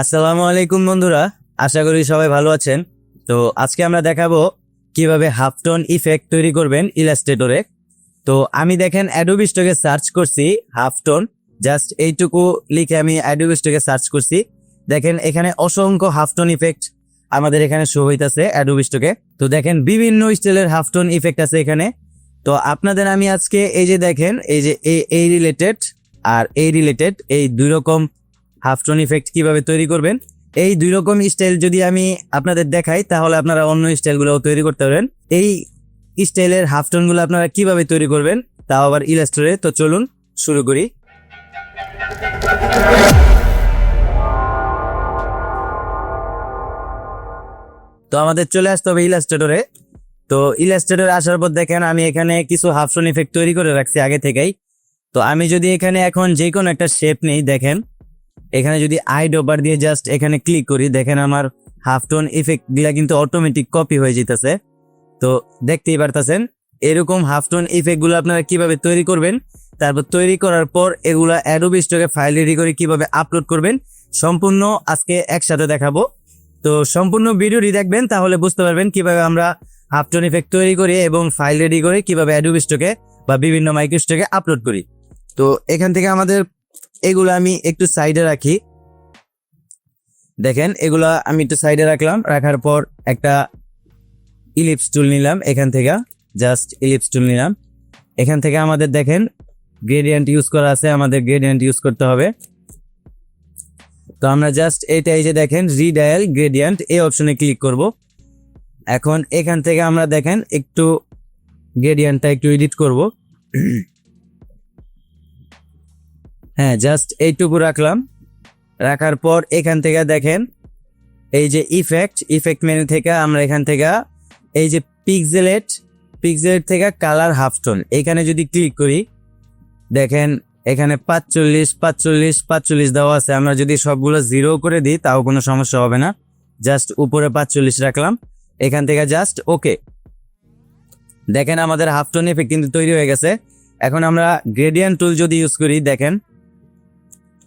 আসসালামু আলাইকুম বন্ধুরা, আশা করি সবাই ভালো আছেন। তো আজকে আমরা দেখাবো কীভাবে হাফটন ইফেক্ট তৈরি করবেন ইলাস্ট্রেটরে। তো আমি দেখেন অ্যাডোবি স্টকে সার্চ করছি হাফটন, জাস্ট এইটুকু লিখে আমি অ্যাডোবি স্টকে সার্চ করছি। দেখেন এখানে অসংখ্য হাফটন ইফেক্ট আমাদের এখানে শো হইতাছে অ্যাডোবি স্টকে তো দেখেন বিভিন্ন স্টাইলের হাফটন ইফেক্ট আছে এখানে। তো আপনাদের আমি আজকে এই যে দেখেন, এই যে এই রিলেটেড আর এই রিলেটেড এই দুই রকম হাফটন ইফেক্ট কীভাবে তৈরি করবেন? এই দুই রকম স্টাইল যদি আমি আপনাদের দেখাই, তাহলে আপনারা অন্য স্টাইলগুলোও তৈরি করতে পারেন এই স্টাইলের হাফ টোনগুলো আপনারা কীভাবে তৈরি করবেন, তাও আবার ইলাস্ট্রে তো চলুন, শুরু করি। তো আমাদের চলে আসতে হবে ইলাস্ট্রেটরে তো ইলাস্ট্রেটরে আসার পর দেখেন, আমি এখানে কিছু হাফটন ইফেক্ট তৈরি করে রাখছি আগে থেকেই। তো আমি যদি এখানে এখন যে কোনো একটা শেপ নেই, দেখেন এখানে যদি আই ডোবার দিয়ে জাস্ট এখানে ক্লিক করি, দেখেন আমার হাফ টোন ইফেক্টগুলা কিন্তু অটোমেটিক কপি হয়ে যেতেছে তো দেখতেই পারতেছেন, এরকম হাফ টোন ইফেক্টগুলো আপনারা কীভাবে তৈরি করবেন, তারপর তৈরি করার পর এগুলা অ্যাডোবি স্টকে ফাইল রেডি করে কীভাবে আপলোড করবেন, সম্পূর্ণ আজকে একসাথে দেখাবো। তো সম্পূর্ণ ভিডিওটি দেখবেন, তাহলে বুঝতে পারবেন কীভাবে আমরা হাফ টোন ইফেক্ট তৈরি করি এবং ফাইল রেডি করে কীভাবে অ্যাডোবি স্টকে বা বিভিন্ন মাইক্রো স্টকে আপলোড করি। তো এখান থেকে আমাদের এগুলো আমি একটু সাইডে রাখি। দেখেন, এগুলা আমি একটু সাইডে রাখলাম। রাখার পর একটা ইলিপস টুল নিলাম এখান থেকে। জাস্ট ইলিপস টুল নিলাম। এখান থেকে আমাদের দেখেন গ্রেডিয়েন্ট ইউজ করা আছে, আমাদের গ্রেডিয়েন্ট ইউজ করতে হবে। তো আমরা জাস্ট এইটাই যে দেখেন রিডায়াল গ্রেডিয়েন্ট এই অপশনে ক্লিক করব। এখন এখান থেকে আমরা দেখেন, একটু গ্রেডিয়েন্টটা একটু এডিট করব। হ্যাঁ জাস্ট এইটুকু রাখলাম। রাখার পর এখান থেকে দেখেন, এই যে ইফেক্ট ইফেক্ট মেনু থেকে আমরা এখান থেকে এই যে পিক্সেলেট পিক্সেলেট থেকে কালার হাফটোন এখানে যদি ক্লিক করি, দেখেন এখানে পাঁচচল্লিশ পাঁচচল্লিশ পাঁচচল্লিশ দেওয়া আছে। আমরা যদি সবগুলো জিরো করে দিই, তাও কোনো সমস্যা হবে না। জাস্ট উপরে পাঁচচল্লিশ রাখলাম। এখান থেকে জাস্ট ওকে দেখেন আমাদের হাফটোন ইফেক্ট কিন্তু তৈরি হয়ে গেছে। এখন আমরা গ্রেডিয়েন্ট টুল যদি ইউজ করি, দেখেন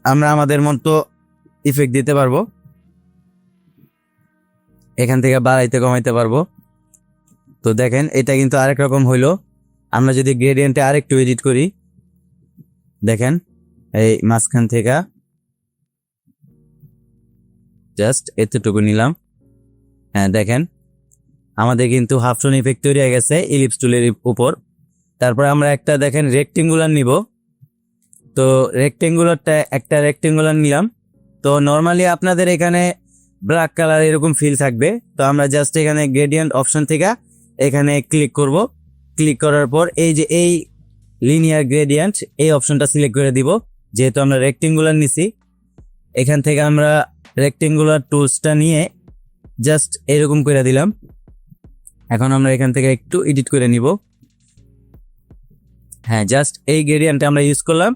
আমরা আমাদের মতো ইফেক্ট দিতে পারব। এখান থেকে বাড়াইতে কমাইতে পারব। তো দেখেন, এটা কিন্তু আরেক রকম হইল। আমরা যদি গ্রেডিয়েন্টে আরেকটু এডিট করি, দেখেন, এই মাঝখান থেকে জাস্ট এতটুকু নিলাম। হ্যাঁ দেখেন, আমাদের কিন্তু হাফ হাফটন ইফেক্ট তৈরি হয়ে গেছে ইলিপস টুলের উপর। তারপর আমরা একটা, দেখেন রেক্টেঙ্গুলার নিব। তো রেক্টেঙ্গুলারটা একটা রেক্টেঙ্গুলার নিলাম। তো নর্মালি আপনাদের এখানে ব্ল্যাক কালার এরকম ফিল থাকবে। তো আমরা জাস্ট এখানে গ্রেডিয়েন্ট অপশন থেকে এখানে ক্লিক করব। ক্লিক করার পর এই যে এই লিনিয়ার গ্রেডিয়েন্ট এই অপশনটা সিলেক্ট করে দিব। যেহেতু আমরা রেক্টেঙ্গুলার নিছি, এখান থেকে আমরা রেক্টেঙ্গুলার টুলসটা নিয়ে জাস্ট এরকম করে দিলাম। এখন আমরা এখান থেকে একটু এডিট করে নিব। হ্যাঁ জাস্ট এই গ্রেডিয়েন্টটা আমরা ইউজ করলাম।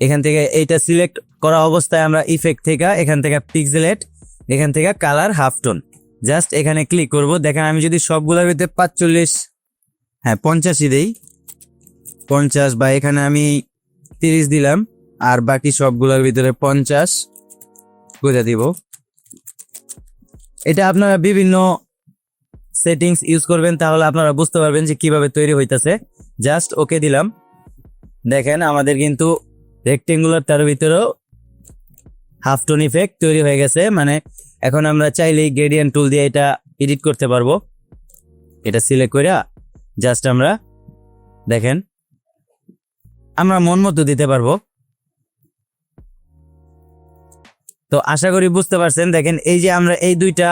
এখান থেকে এইটা সিলেক্ট করা অবস্থায় আমরা ইফেক্ট থেকে এখান থেকে পিক্সেলেট এখান থেকে কালার হাফ টোন জাস্ট এখানে ক্লিক করব। দেখেন আমি যদি সবগুলোর ভিতরে পাঁচচল্লিশ হ্যাঁ পঞ্চাশই দিই। পঞ্চাশ বা এখানে আমি তিরিশ দিলাম, আর বাকি সবগুলোর ভিতরে পঞ্চাশ করে দিব। এটা আপনারা বিভিন্ন সেটিংস ইউজ করবেন, তাহলে আপনারা বুঝতে পারবেন যে কীভাবে তৈরি হইতাছে। জাস্ট ওকে দিলাম। দেখেন আমাদের কিন্তু রেক্টেঙ্গুলার তার ভিতরেও হাফ টোন ইফেক্ট তৈরি হয়ে গেছে। মানে এখন আমরা চাইলেই গ্রেডিয়েন্ট টুল দিয়ে এটা এডিট করতে পারব। এটা সিলেক্ট করে জাস্ট আমরা দেখেন, আমরা মন মতো দিতে পারব। তো আশা করি বুঝতে পারছেন, দেখেন এই যে আমরা এই দুইটা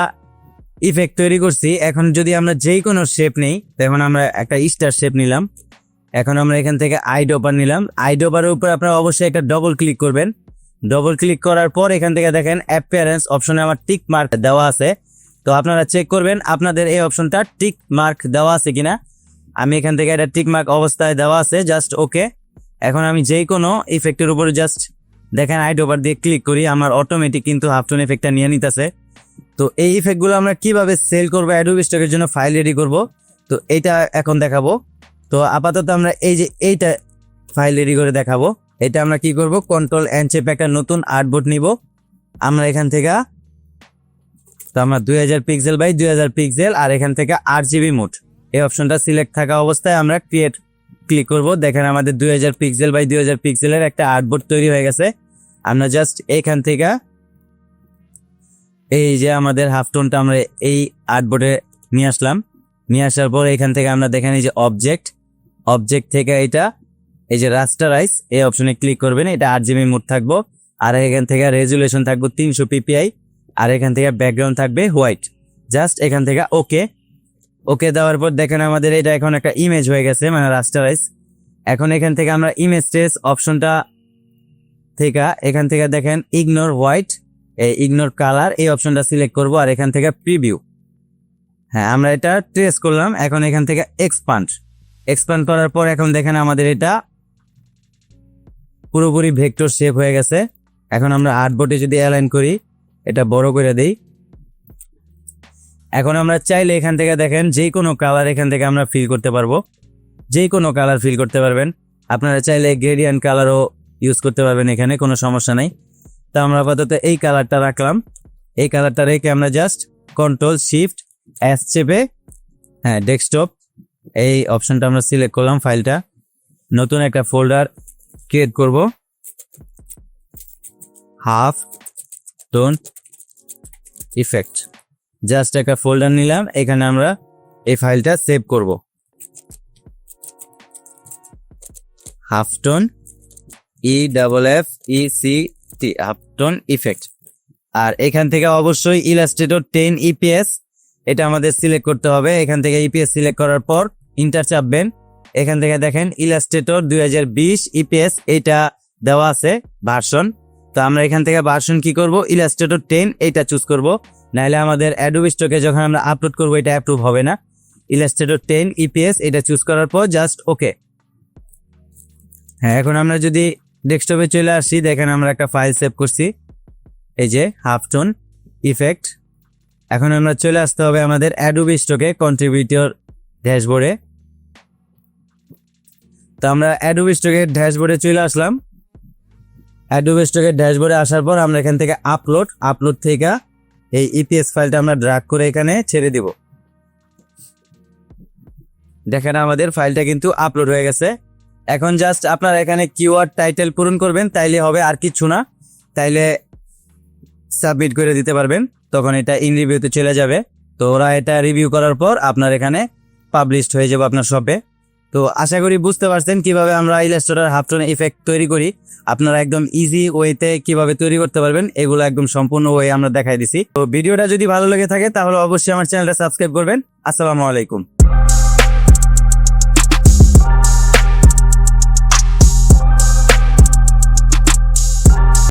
ইফেক্ট তৈরি করছি, এখন যদি আমরা যেই কোনো শেপ নেই তখন আমরা একটা স্টার শেপ নিলাম। এখন আমরা এখান থেকে আই ডোপার নিলাম। আই ডোপারের উপর আপনারা অবশ্যই একটা ডবল ক্লিক করবেন। ডবল ক্লিক করার পর এখান থেকে দেখেন অ্যাপিয়ারেন্স অপশনে আমার টিক মার্ক দেওয়া আছে। তো আপনারা চেক করবেন, আপনাদের এই অপশনটা টিক মার্ক দেওয়া আছে কিনা। আমি এখান থেকে এটা টিক মার্ক অবস্থায় দেওয়া আছে জাস্ট ওকে এখন আমি যেই কোনো ইফেক্টের উপরে জাস্ট দেখেন আই ডোপার দিয়ে ক্লিক করি, আমার অটোমেটিক কিন্তু হাফটোন ইফেক্টটা নিয়ে নিতেছে। তো এই ইফেক্টগুলো আমরা কীভাবে সেল করব অ্যাডোবি স্টকের জন্য ফাইল রেডি করব। তো এইটা এখন দেখাবো। তো আপাতত আমরা এই যে এইটা ফাইল রেডি করে দেখাবো। এটা আমরা কি করব? কন্ট্রোল এন চেপে একটা নতুন আর্টবোর্ড নিব। আমরা এখান থেকে, তো আমরা দুই হাজার পিক্সেল বাই দুই হাজার পিক্সেল আর এখান থেকে আট জিবি মোট। এই অপশনটা সিলেক্ট থাকা অবস্থায় আমরা ক্রিয়েট ক্লিক করব। দেখেন আমাদের দুই হাজার পিক্সেল বাই দুই হাজার পিক্সেলের একটা আর্টবোর্ড তৈরি হয়ে গেছে। আমরা জাস্ট এখান থেকে, এই যে আমাদের হাফ টোনটা আমরা এই আর্টবোর্ডে নিয়ে আসলাম। নিয়ে আসার পর এখান থেকে আমরা দেখেন এই যে অবজেক্ট অবজেক্ট থেকে এটা, এই যে রাস্টারাইজ এই অপশনে ক্লিক করবেন, এটা আট জিবি মোড থাকব। আর এখান থেকে রেজুলেশন থাকব তিনশো পিপিআই আর এখান থেকে ব্যাকগ্রাউন্ড থাকবে হোয়াইট জাস্ট এখান থেকে ওকে ওকে দেওয়ার পর দেখেন আমাদের এটা এখন একটা ইমেজ হয়ে গেছে মানে রাস্টারাইজ এখন এখান থেকে আমরা ইমেজ টেস অপশনটা থেকে, এখান থেকে দেখেন ইগনোর হোয়াইট এই ইগনোর কালার এই অপশনটা সিলেক্ট করব, আর এখান থেকে প্রিভিউ হ্যাঁ আমরা এটা ট্রেস করলাম, এখন এখান থেকে এক্সপান্ড এক্সপান্ড করার পর এখন দেখেন আমাদের এটা পুরোপুরি ভেক্টর শেপ হয়ে গেছে। এখন আমরা আর্টবোর্ডে যদি অ্যালাইন করি, এটা বড় করে দেই। এখন আমরা চাইলে এখান থেকে দেখেন যে কোনো কালার এখান থেকে আমরা ফিল করতে পারব। যে কোনো কালার ফিল করতে পারবেন। আপনারা চাইলে গ্রেডিয়ান্ট কালারও ইউজ করতে পারবেন এখানে, কোনো সমস্যা নাই। তো আমরা আপাতত এই কালারটা রাখলাম। এই কালারটা রেখে আমরা জাস্ট কন্ট্রোল শিফট এস চেপে হ্যাঁ ডেস্কটপ এই অপশনটা আমরা সিলেক্ট করলাম ফাইলটা। নতুন একটা ফোল্ডার ক্রিয়েট করব। Half tone effect. জাস্ট একটা ফোল্ডার নিলাম, এখানে আমরা এই ফাইলটা সেভ করব। Half tone E double F E C T, half tone effect. আর এখান থেকে অবশ্যই ইলাস্ট্রেটর টেন ইপিএস এটা আমাদের সিলেক্ট করতে হবে। এখান থেকে ইপিএস সিলেক্ট করার পর ইন্টার চাপবেন এখান থেকে দেখেন ইলাস্ট্রেটর দুই ইপিএস এটা দেওয়া আছে ভার্সন। তো আমরা এখান থেকে ভার্সন কি করব? ইলাস্ট্রেটর টেন, এইটা চুজ করব। নাহলে আমাদের অ্যাডোবি স্টকে যখন আমরা আপলোড করব, এটা অ্যাপ্রুভ হবে না। ইলাস্ট্রেটর টেন ইপিএস এটা চুজ করার পর জাস্ট ওকে হ্যাঁ এখন আমরা যদি ডেস্কটপে চলে আসি, দেখেন আমরা একটা ফাইল সেভ করছি। এই যে হাফ টোন ইফেক্ট এখন আমরা চলে আসতে হবে আমাদের অ্যাডোবি স্টকে কন্ট্রিবিউটর ড্যাশবোর্ডে তো আমরা অ্যাডোবি স্টকের ড্যাশবোর্ডে চলে আসলাম। অ্যাডোবি স্টকের ড্যাশবোর্ডে আসার পর আমরা এখান থেকে আপলোড আপলোড থেকে এই ইপিএস ফাইলটা আমরা ড্রাগ করে এখানে ছেড়ে দিব। দেখেন আমাদের ফাইলটা কিন্তু আপলোড হয়ে গেছে। এখন জাস্ট আপনারা এখানে কিওয়ার্ড টাইটেল পূরণ করবেন, তাইলে হবে আর কিচ্ছু না। তাইলে সাবমিট করে দিতে পারবেন, তখন এটা ইন রিভিউতে চলে যাবে। তো ওরা এটা রিভিউ করার পর আপনার এখানে পাবলিশড হয়ে যাবে আপনার শপে তো আশা করি বুঝতে পারছেন কীভাবে আমরা ইলাস্ট্রেটর হাফটন ইফেক্ট তৈরি করি। আপনারা একদম ইজি ওয়েতে কীভাবে তৈরি করতে পারবেন, এগুলো একদম সম্পূর্ণ ওয়ে আমরা দেখাই দিছি। তো ভিডিওটা যদি ভালো লেগে থাকে, তাহলে অবশ্যই আমার চ্যানেলটা সাবস্ক্রাইব করবেন। আসসালামু আলাইকুম।